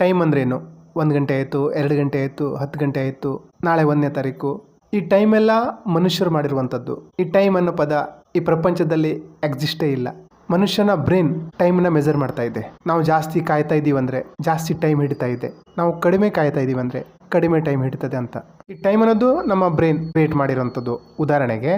Time ಅಂದ್ರೇನು? ಒಂದು ಗಂಟೆ ಆಯಿತು, ಎರಡು ಗಂಟೆ ಆಯಿತು, ಹತ್ತು ಗಂಟೆ ಆಯಿತು, ನಾಳೆ ಒಂದನೇ ತಾರೀಕು. ಈ ಟೈಮೆಲ್ಲ ಮನುಷ್ಯರು ಮಾಡಿರುವಂಥದ್ದು. ಈ ಟೈಮ್ ಅನ್ನೋ ಪದ ಈ ಪ್ರಪಂಚದಲ್ಲಿ ಎಕ್ಸಿಸ್ಟೇ ಇಲ್ಲ. ಮನುಷ್ಯನ ಬ್ರೈನ್ ಟೈಮ್ನ ಮೆಜರ್ ಮಾಡ್ತಾ ಇದೆ. ನಾವು ಜಾಸ್ತಿ ಕಾಯ್ತಾ ಇದ್ದೀವಿ ಅಂದರೆ ಜಾಸ್ತಿ ಟೈಮ್ ಹಿಡಿತಾ ಇದೆ. ನಾವು ಕಡಿಮೆ ಕಾಯ್ತಾ ಇದ್ದೀವಿ ಅಂದರೆ ಕಡಿಮೆ ಟೈಮ್ ಹಿಡಿತದೆ ಅಂತ. ಈ ಟೈಮ್ ಅನ್ನೋದು ನಮ್ಮ ಬ್ರೈನ್ ಕ್ರಿಯೇಟ್ ಮಾಡಿರೋಂಥದ್ದು ಉದಾಹರಣೆಗೆ,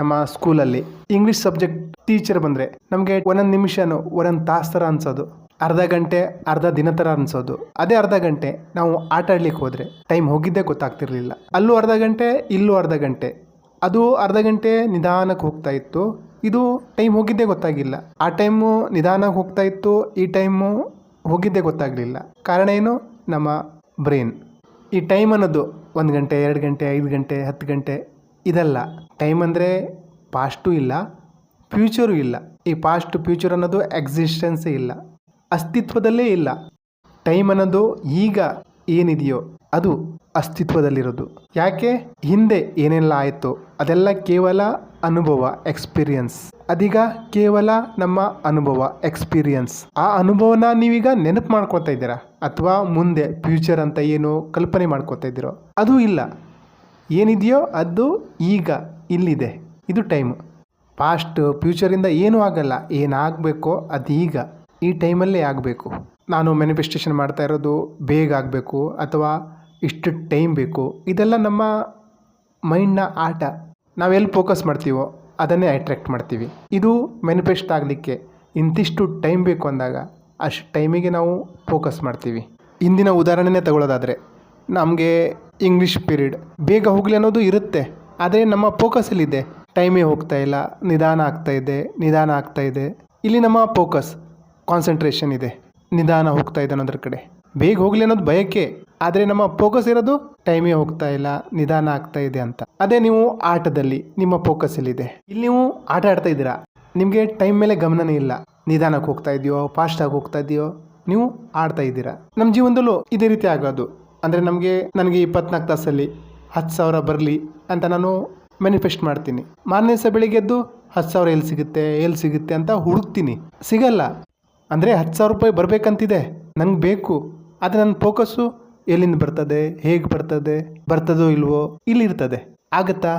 ನಮ್ಮ ಸ್ಕೂಲಲ್ಲಿ ಇಂಗ್ಲೀಷ್ ಸಬ್ಜೆಕ್ಟ್ ಟೀಚರ್ ಬಂದರೆ ನಮಗೆ ಒಂದೊಂದು ನಿಮಿಷನೂ, ಒಂದೊಂದು ತಾಸು ಥರ ಅನ್ಸೋದು. ಅರ್ಧ ಗಂಟೆ, ಅರ್ಧ ದಿನ ಥರ ಅನ್ಸೋದು. ಅದೇ ಅರ್ಧ ಗಂಟೆ ನಾವು ಆಟ ಆಡ್ಲಿಕ್ಕೆ ಹೋದರೆ ಟೈಮ್ ಹೋಗಿದ್ದೇ ಗೊತ್ತಾಗ್ತಿರ್ಲಿಲ್ಲ. ಅಲ್ಲೂ ಅರ್ಧ ಗಂಟೆ, ಇಲ್ಲೂ ಅರ್ಧ ಗಂಟೆ. ಅದು ಅರ್ಧ ಗಂಟೆ ನಿಧಾನಕ್ಕೆ ಹೋಗ್ತಾ ಇತ್ತು. ಇದು ಟೈಮ್ ಹೋಗಿದ್ದೇ ಗೊತ್ತಾಗಿಲ್ಲ. ಆ ಟೈಮು ನಿಧಾನಕ್ಕೆ ಹೋಗ್ತಾ ಇತ್ತು, ಈ ಟೈಮು ಹೋಗಿದ್ದೇ ಗೊತ್ತಾಗಲಿಲ್ಲ. ಕಾರಣ ಏನು? ನಮ್ಮ ಬ್ರೈನ್ ಈ ಟೈಮ್ ಅನ್ನೋದು ಒಂದು ಗಂಟೆ, ಎರಡು ಗಂಟೆ, ಐದು ಗಂಟೆ, ಹತ್ತು ಗಂಟೆ ಇದಲ್ಲ. ಟೈಮ್ ಅಂದರೆ ಪಾಸ್ಟು ಇಲ್ಲ ಫ್ಯೂಚರು ಇಲ್ಲ. ಈ ಪಾಸ್ಟ್ ಫ್ಯೂಚರ್ ಅನ್ನೋದು ಎಕ್ಸಿಸ್ಟೆನ್ಸೇ ಇಲ್ಲ. ಅಸ್ತಿತ್ವದಲ್ಲೇ ಇಲ್ಲ. ಟೈಮ್ ಅನ್ನೋದು ಈಗ ಏನಿದೆಯೋ ಅದು ಅಸ್ತಿತ್ವದಲ್ಲಿರೋದು. ಯಾಕೆ? ಹಿಂದೆ ಏನೆಲ್ಲ ಆಯಿತು ಅದೆಲ್ಲ ಕೇವಲ ಅನುಭವ, ಎಕ್ಸ್ಪೀರಿಯನ್ಸ್. ಅದೀಗ ಕೇವಲ ನಮ್ಮ ಅನುಭವ, ಎಕ್ಸ್ಪೀರಿಯನ್ಸ್. ಆ ಅನುಭವನ ನೀವೀಗ ನೆನಪು ಮಾಡ್ಕೊತಾ ಇದ್ದೀರಾ? ಅಥವಾ ಮುಂದೆ ಫ್ಯೂಚರ್ ಅಂತ ಏನು ಕಲ್ಪನೆ ಮಾಡ್ಕೊತಾ ಇದ್ದೀರೋ? ಅದು ಇಲ್ಲ. ಏನಿದೆಯೋ ಅದು ಈಗ ಇಲ್ಲಿದೆ. ಇದು ಟೈಮ್. ಪಾಸ್ಟ್, ಫ್ಯೂಚರಿಂದ ಏನೂ ಆಗಲ್ಲ. ಏನಾಗಬೇಕೋ ಅದೀಗ. ಈ ಟೈಮಲ್ಲೇ ಆಗಬೇಕು. ನಾನು ಮ್ಯಾನಿಫೆಸ್ಟೇಷನ್ ಮಾಡ್ತಾ ಇರೋದು ಬೇಗ ಆಗಬೇಕು ಅಥವಾ ಇಷ್ಟು ಟೈಮ್ ಬೇಕು. ಇದೆಲ್ಲ ನಮ್ಮ ಮೈಂಡ್ನ ಆಟ. ನಾವೆಲ್ಲಿ ಫೋಕಸ್ ಮಾಡ್ತೀವೋ ಅದನ್ನೇ ಅಟ್ರ್ಯಾಕ್ಟ್ ಮಾಡ್ತೀವಿ. ಇದು ಮ್ಯಾನಿಫೆಸ್ಟ್ ಆಗಲಿಕ್ಕೆ ಇಂತಿಷ್ಟು ಟೈಮ್ ಬೇಕು ಅಂದಾಗ ಅಷ್ಟು ಟೈಮಿಗೆ ನಾವು ಫೋಕಸ್ ಮಾಡ್ತೀವಿ. ಇಂದಿನ ಉದಾಹರಣೆನೇ ತಗೊಳ್ಳೋದಾದರೆ ನಮಗೆ ಇಂಗ್ಲೀಷ್ ಪೀರಿಯಡ್ ಬೇಗ ಹೋಗಲಿ ಅನ್ನೋದು ಇರುತ್ತೆ, ಆದರೆ ನಮ್ಮ ಫೋಕಸಲ್ಲಿದೆ ಟೈಮೇ ಹೋಗ್ತಾ ಇಲ್ಲ, ನಿಧಾನ ಆಗ್ತಾ ಇದೆ, ನಿಧಾನ ಆಗ್ತಾ ಇದೆ. ಇಲ್ಲಿ ನಮ್ಮ ಫೋಕಸ್ ಕಾನ್ಸಂಟ್ರೇಷನ್ ಇದೆ. ನಿಧಾನ ಹೋಗ್ತಾ ಇದೆ ಅನ್ನೋದ್ರ ಕಡೆ. ಬೇಗ ಹೋಗಲಿ ಅನ್ನೋದು ಬಯಕೆ. ಆದರೆ ನಮ್ಮ ಫೋಕಸ್ ಇರೋದು ಟೈಮೇ ಹೋಗ್ತಾ ಇಲ್ಲ, ನಿಧಾನ ಆಗ್ತಾ ಇದೆ ಅಂತ. ಅದೇ ನೀವು ಆಟದಲ್ಲಿ, ನಿಮ್ಮ ಫೋಕಸ್ ಎಲ್ಲಿದೆ ಇಲ್ಲಿ ನೀವು ಆಟ ಆಡ್ತಾ ಇದ್ದೀರಾ? ನಿಮಗೆ ಟೈಮ್ ಮೇಲೆ ಗಮನನೇ ಇಲ್ಲ. ನಿಧಾನಕ್ಕೆ ಹೋಗ್ತಾ ಇದೆಯೋ ಫಾಸ್ಟಾಗಿ ಹೋಗ್ತಾ ಇದೆಯೋ, ನೀವು ಆಡ್ತಾ ಇದ್ದೀರಾ? ನಮ್ಮ ಜೀವನದಲ್ಲೂ ಇದೇ ರೀತಿ ಆಗೋದು. ಅಂದರೆ ನಮಗೆ, ನನಗೆ ಇಪ್ಪತ್ನಾಲ್ಕು ತಾಸಲ್ಲಿ ಹತ್ತು ಸಾವಿರ ಬರಲಿ ಅಂತ ನಾನು ಮ್ಯಾನಿಫೆಸ್ಟ್ ಮಾಡ್ತೀನಿ. ಮಾರನೇ ದಿವಸ ಬೆಳಿಗ್ಗೆ ಎದ್ದು ಹತ್ತು ಸಾವಿರ ಎಲ್ಲಿ ಸಿಗುತ್ತೆ ಎಲ್ಲಿ ಸಿಗುತ್ತೆ ಅಂತ ಹುಡುಕ್ತೀನಿ. ಸಿಗಲ್ಲ. ಅಂದರೆ ಹತ್ತು ಸಾವಿರ ರೂಪಾಯಿ ಬರಬೇಕಂತಿದೆ. ನನಗೆ ಬೇಕು. ಆದರೆ ನನ್ನ ಫೋಕಸ್ಸು ಎಲ್ಲಿಂದ ಬರ್ತದೆ, ಹೇಗೆ ಬರ್ತದೆ, ಬರ್ತದೋ ಇಲ್ವೋ, ಇಲ್ಲಿರ್ತದೆ. ಆಗತ್ತಾ?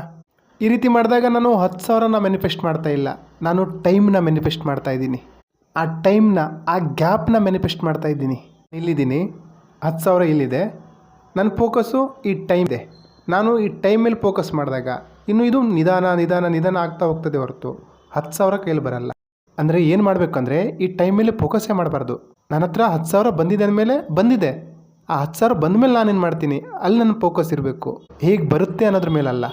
ಈ ರೀತಿ ಮಾಡಿದಾಗ ನಾನು ಹತ್ತು ಸಾವಿರನ ಮ್ಯಾನಿಫೆಸ್ಟ್ ಮಾಡ್ತಾ ಇಲ್ಲ. ನಾನು ಟೈಮ್ನ ಮ್ಯಾನಿಫೆಸ್ಟ್ ಮಾಡ್ತಾ ಇದ್ದೀನಿ. ಆ ಟೈಮ್ನ ಆ ಗ್ಯಾಪ್ನ ಮ್ಯಾನಿಫೆಸ್ಟ್ ಮಾಡ್ತಾ ಇದ್ದೀನಿ. ಇಲ್ಲಿದ್ದೀನಿ. ಹತ್ತು ಸಾವಿರ ಇಲ್ಲಿದೆ. ನನ್ನ ಫೋಕಸ್ಸು ಈ ಟೈಮ್ ಇದೆ. ನಾನು ಈ ಟೈಮ್ ಮೇಲೆ ಫೋಕಸ್ ಮಾಡಿದಾಗ ಇನ್ನು ಇದು ನಿಧಾನ ನಿಧಾನ ನಿಧಾನ ಆಗ್ತಾ ಹೋಗ್ತದೆ ಹೊರತು. ಹತ್ತು ಸಾವಿರ ಕೈಲಿ ಬರಲ್ಲ. ಅಂದರೆ ಏನು ಮಾಡಬೇಕಂದ್ರೆ ಈ ಟೈಮ್ ಮೇಲೆ ಫೋಕಸ್ಸೇ ಮಾಡಬಾರ್ದು. ನನ್ನ ಹತ್ರ ಹತ್ತು ಸಾವಿರ ಬಂದಿದೆ ಅಂದಮೇಲೆ ಬಂದಿದೆ. ಆ ಹತ್ತು ಸಾವಿರ ಬಂದಮೇಲೆ ನಾನೇನು ಮಾಡ್ತೀನಿ? ಅಲ್ಲಿ ನನ್ನ ಫೋಕಸ್ ಇರಬೇಕು. ಹೇಗೆ ಬರುತ್ತೆ ಅನ್ನೋದ್ರ ಮೇಲಲ್ಲ.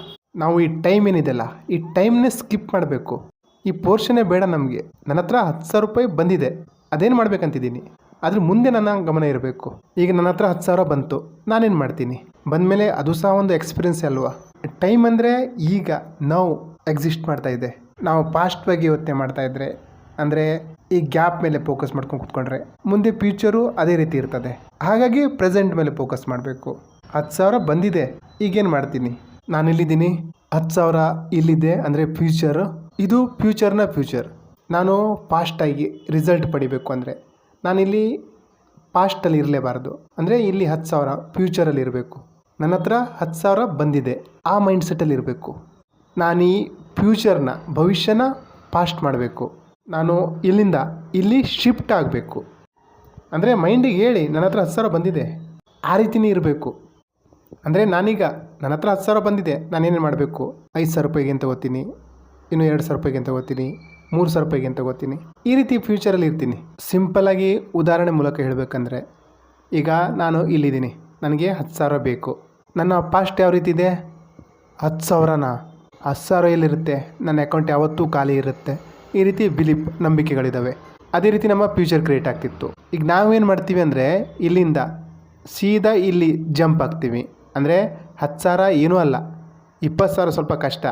ನಾವು ಈ ಟೈಮ್ ಏನಿದೆಯಲ್ಲ, ಈ ಟೈಮ್ನೇ ಸ್ಕಿಪ್ ಮಾಡಬೇಕು. ಈ ಪೋರ್ಷನೇ ಬೇಡ ನಮಗೆ. ನನ್ನ ಹತ್ರ ಹತ್ತು ಸಾವಿರ ರೂಪಾಯಿ ಬಂದಿದೆ. ಅದೇನು ಮಾಡ್ಬೇಕಂತಿದ್ದೀನಿ? ಅದ್ರ ಮುಂದೆ ನನ್ನ ಗಮನ ಇರಬೇಕು. ಈಗ ನನ್ನ ಹತ್ರ ಹತ್ತು ಸಾವಿರ ಬಂತು. ನಾನೇನು ಮಾಡ್ತೀನಿ? ಬಂದಮೇಲೆ ಅದು ಸಹ ಒಂದು ಎಕ್ಸ್ಪೀರಿಯನ್ಸ್ ಅಲ್ವಾ? ಟೈಮ್ ಅಂದರೆ ಈಗ ನಾವು ಎಕ್ಸಿಸ್ಟ್ ಮಾಡ್ತಾ ಇದೆ. ನಾವು ಬಗ್ಗೆ ಯೋಚನೆ ಮಾಡ್ತಾ ಇದ್ರೆ ಅಂದರೆ ಈ ಗ್ಯಾಪ್ ಮೇಲೆ ಫೋಕಸ್ ಮಾಡ್ಕೊಂಡು ಕುತ್ಕೊಂಡ್ರೆ ಮುಂದೆ ಫ್ಯೂಚರು ಅದೇ ರೀತಿ ಇರ್ತದೆ. ಹಾಗಾಗಿ ಪ್ರೆಸೆಂಟ್ ಮೇಲೆ ಫೋಕಸ್ ಮಾಡಬೇಕು. ಹತ್ತು ಸಾವಿರ ಬಂದಿದೆ, ಈಗೇನು ಮಾಡ್ತೀನಿ? ನಾನು ಇಲ್ಲಿದ್ದೀನಿ ಹತ್ತು ಸಾವಿರ ಇಲ್ಲಿದೆ ಅಂದರೆ ಫ್ಯೂಚರ್. ಇದು ಫ್ಯೂಚರ್ನ ಫ್ಯೂಚರ್. ನಾನು ಫಾಸ್ಟಾಗಿ ರಿಸಲ್ಟ್ ಪಡಿಬೇಕು ಅಂದರೆ ನಾನಿಲ್ಲಿ ಪಾಸ್ಟಲ್ಲಿ ಇರಲೇಬಾರ್ದು. ಅಂದರೆ ಇಲ್ಲಿ ಹತ್ತು ಸಾವಿರ ಫ್ಯೂಚರಲ್ಲಿ ಇರಬೇಕು. ನನ್ನ ಹತ್ರ ಹತ್ತು ಸಾವಿರ ಬಂದಿದೆ. ಆ ಮೈಂಡ್ಸೆಟ್ಟಲ್ಲಿ ಇರಬೇಕು. ನಾನು ಈ ಫ್ಯೂಚರ್ನ, ಭವಿಷ್ಯನ ಪಾಸ್ಟ್ ಮಾಡಬೇಕು. ನಾನು ಇಲ್ಲಿಂದ ಇಲ್ಲಿ ಶಿಫ್ಟ್ ಆಗಬೇಕು. ಅಂದರೆ ಮೈಂಡಿಗೆ ಹೇಳಿ, ನನ್ನ ಹತ್ರ ಹತ್ತು ಸಾವಿರ ಬಂದಿದೆ. ಆ ರೀತಿನೇ ಇರಬೇಕು. ಅಂದರೆ ನಾನೀಗ ನನ್ನ ಹತ್ರ ಹತ್ತು ಸಾವಿರ ಬಂದಿದೆ ನಾನೇನು ಮಾಡಬೇಕು? ಐದು ಸಾವಿರ ರೂಪಾಯಿಗೆ ತಗೋತೀನಿ, ಇನ್ನು ಎರಡು ಸಾವಿರ ರೂಪಾಯಿಗೆ ತಗೋತೀನಿ, ಮೂರು ಸಾವಿರ ರೂಪಾಯಿಗೆ ತಗೋತೀನಿ. ಈ ರೀತಿ ಫ್ಯೂಚರಲ್ಲಿ ಇರ್ತೀನಿ. ಸಿಂಪಲ್ಲಾಗಿ ಉದಾಹರಣೆ ಮೂಲಕ ಹೇಳಬೇಕಂದ್ರೆ, ಈಗ ನಾನು ಇಲ್ಲಿದ್ದೀನಿ, ನನಗೆ ಹತ್ತು ಸಾವಿರ ಬೇಕು. ನನ್ನ ಪಾಸ್ಟ್ ಯಾವ ರೀತಿ ಇದೆ? ಹತ್ತು ಸಾವಿರನ? ಹತ್ತು ಸಾವಿರ ಎಲ್ಲಿರುತ್ತೆ? ನನ್ನ ಅಕೌಂಟ್ ಯಾವತ್ತೂ ಖಾಲಿ ಇರುತ್ತೆ. ಈ ರೀತಿ ಬಿಲೀಫ್ ನಂಬಿಕೆಗಳಿದ್ದಾವೆ ಅದೇ ರೀತಿ ನಮ್ಮ ಫ್ಯೂಚರ್ ಕ್ರಿಯೇಟ್ ಆಗ್ತಿತ್ತು. ಈಗ ನಾವೇನು ಮಾಡ್ತೀವಿ ಅಂದರೆ ಇಲ್ಲಿಂದ ಸೀದಾ ಇಲ್ಲಿ ಜಂಪ್ ಆಗ್ತೀವಿ. ಅಂದರೆ ಹತ್ತು ಸಾವಿರ ಏನೂ ಅಲ್ಲ, ಇಪ್ಪತ್ತು ಸಾವಿರ ಸ್ವಲ್ಪ ಕಷ್ಟ.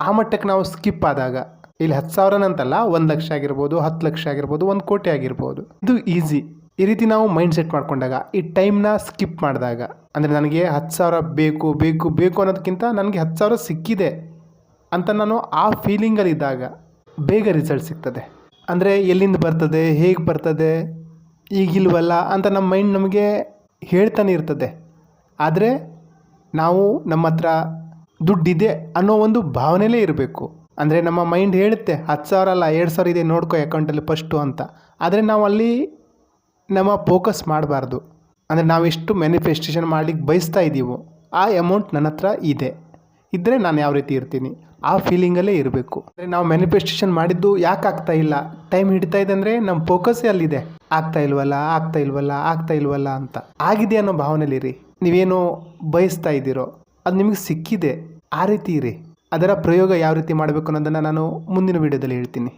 ಆ ಮಟ್ಟಕ್ಕೆ ನಾವು ಸ್ಕಿಪ್ ಆದಾಗ, ಇಲ್ಲಿ ಹತ್ತು ಸಾವಿರನಂತಲ್ಲ ಒಂದು ಲಕ್ಷ ಆಗಿರ್ಬೋದು, ಹತ್ತು ಲಕ್ಷ ಆಗಿರ್ಬೋದು, ಒಂದು ಕೋಟಿ ಆಗಿರ್ಬೋದು. ಇದು ಈಸಿ. ಈ ರೀತಿ ನಾವು ಮೈಂಡ್ ಸೆಟ್ ಮಾಡಿಕೊಂಡಾಗ, ಈ ಟೈಮ್ನ ಸ್ಕಿಪ್ ಮಾಡಿದಾಗ, ಅಂದರೆ ನನಗೆ ಹತ್ತು ಸಾವಿರ ಬೇಕು ಬೇಕು ಬೇಕು ಅನ್ನೋದಕ್ಕಿಂತ ನನಗೆ ಹತ್ತು ಸಾವಿರ ಸಿಕ್ಕಿದೆ ಅಂತ ನಾನು ಆ ಫೀಲಿಂಗಲ್ಲಿದ್ದಾಗ ಬೇಗ ರಿಸಲ್ಟ್ ಸಿಗ್ತದೆ. ಅಂದರೆ ಎಲ್ಲಿಂದ ಬರ್ತದೆ, ಹೇಗೆ ಬರ್ತದೆ, ಈಗಿಲ್ವಲ್ಲ ಅಂತ ನಮ್ಮ ಮೈಂಡ್ ನಮಗೆ ಹೇಳ್ತಾನೆ ಇರ್ತದೆ. ಆದರೆ ನಾವು ನಮ್ಮ ಹತ್ರ ದುಡ್ಡಿದೆ ಅನ್ನೋ ಒಂದು ಭಾವನೆಲೇ ಇರಬೇಕು. ಅಂದರೆ ನಮ್ಮ ಮೈಂಡ್ ಹೇಳುತ್ತೆ, ಹತ್ತು ಸಾವಿರ ಅಲ್ಲ, ಎರಡು ಸಾವಿರ ಇದೆ ನೋಡ್ಕೋ ಅಕೌಂಟಲ್ಲಿ ಫಸ್ಟು ಅಂತ. ಆದರೆ ನಾವು ಅಲ್ಲಿ ನಮ್ಮ ಫೋಕಸ್ ಮಾಡಬಾರ್ದು. ಅಂದರೆ ಎಷ್ಟು ಮ್ಯಾನಿಫೆಸ್ಟೇಷನ್ ಮಾಡ್ಲಿಕ್ಕೆ ಬಯಸ್ತಾ ಇದ್ದೀವೋ ಆ ಅಮೌಂಟ್ ನನ್ನ ಹತ್ರ ಇದೆ. ಇದ್ದರೆ ನಾನು ಯಾವ ರೀತಿ ಇರ್ತೀನಿ? ಆ ಫೀಲಿಂಗಲ್ಲೇ ಇರಬೇಕು. ಅಂದರೆ ನಾವು ಮ್ಯಾನಿಫೆಸ್ಟೇಷನ್ ಮಾಡಿದ್ದು ಯಾಕೆ ಆಗ್ತಾ ಇಲ್ಲ? ಟೈಮ್ ಹಿಡಿತಾ ಇದೆ ಅಂದರೆ ನಮ್ಮ ಫೋಕಸ್ಸೇ ಅಲ್ಲಿದೆ. ಆಗ್ತಾ ಇಲ್ವಲ್ಲ ಆಗ್ತಾ ಇಲ್ವಲ್ಲ ಆಗ್ತಾ ಇಲ್ವಲ್ಲ ಅಂತ. ಆಗಿದೆ ಅನ್ನೋ ಭಾವನೆಲಿರಿ ನೀವೇನು ಬಯಸ್ತಾ ಇದ್ದೀರೋ, ಅದು ನಿಮಗೆ ಸಿಕ್ಕಿದೆ. ಆ ರೀತಿ ಇರಿ. ಅದರ ಪ್ರಯೋಗ ಯಾವ ರೀತಿ ಮಾಡಬೇಕು ಅನ್ನೋದನ್ನು ನಾನು ಮುಂದಿನ ವೀಡಿಯೋದಲ್ಲಿ ಹೇಳ್ತೀನಿ.